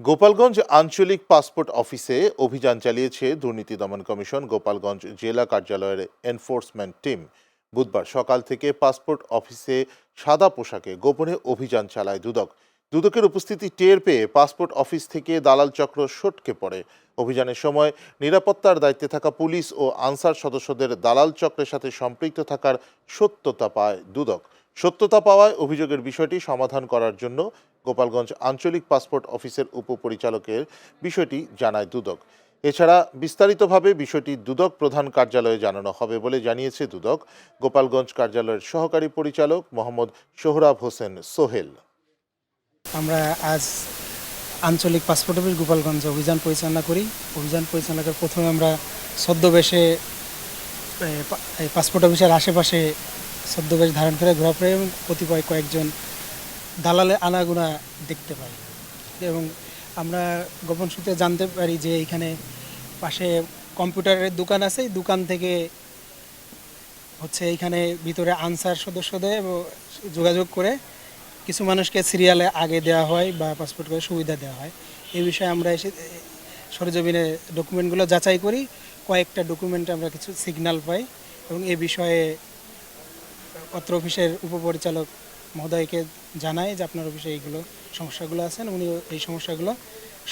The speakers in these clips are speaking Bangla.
গোপালগঞ্জ আঞ্চলিক পাসপোর্ট অফিসে অভিযান চালিয়েছে দুর্নীতি দমন কমিশন, গোপালগঞ্জ জেলা কার্যালয়ের এনফোর্সমেন্ট টিম। বুধবার সকাল থেকে পাসপোর্ট অফিসে সাদা পোশাকে গোপনে অভিযান চালায় দুদক। দুদকের উপস্থিতি টের পেয়ে পাসপোর্ট অফিস থেকে দালাল চক্র সটকে পড়ে। অভিযানের সময় নিরাপত্তার দায়িত্বে থাকা পুলিশ ও আনসার সদস্যদের দালাল চক্রের সাথে সম্পৃক্ত থাকার সত্যতা পায় দুদক। সত্যতা পাওয়ায় অভিযোগের বিষয়টি সমাধান করার জন্য গোপালগঞ্জ আঞ্চলিক পাসপোর্ট অফিসের উপপরিচালকের বিষয়টি জানায় দুদক। এছাড়া বিস্তারিতভাবে বিষয়টি দুদক প্রধান কার্যালয়ে জানানো হবে বলে জানিয়েছে দুদক। গোপালগঞ্জ কার্যালয়ের সহকারী পরিচালক মোহাম্মদ সোহরাব হোসেন সোহেল। আমরা আজ আঞ্চলিক পাসপোর্ট অফিস গোপালগঞ্জ অভিযান পরিচালনা করি। অভিযান পরিচালনা করে প্রথমে আমরা ছদ্মবেশে পাসপোর্ট অফিসের আশেপাশে ছদ্মবেশ ধারণ করে ঘোরাফেরা এবং কতিপয় কয়েকজন দালালে আনাগুনা দেখতে পাই। এবং আমরা গোপন সূত্রে জানতে পারি যে এখানে পাশে কম্পিউটারের দোকান আছে। এই দোকান থেকে হচ্ছে এইখানে ভিতরে আনসার সদস্যদের যোগাযোগ করে কিছু মানুষকে সিরিয়ালে আগে দেওয়া হয় বা পাসপোর্ট করে সুবিধা দেওয়া হয়। এই বিষয়ে আমরা এসে সরেজমিনে ডকুমেন্টগুলো যাচাই করি। কয়েকটা ডকুমেন্টে আমরা কিছু সিগন্যাল পাই এবং এ বিষয়ে পত্র অফিসের উপপরিচালক মহোদয়কে জানাই যে আপনার অফিসে এইগুলো সমস্যাগুলো আছেন। উনি এই সমস্যাগুলো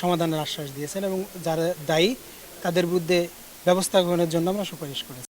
সমাধানের আশ্বাস দিয়েছেন এবং যারা দায়ী তাদের বিরুদ্ধে ব্যবস্থা গ্রহণের জন্য আমরা সুপারিশ করেছি।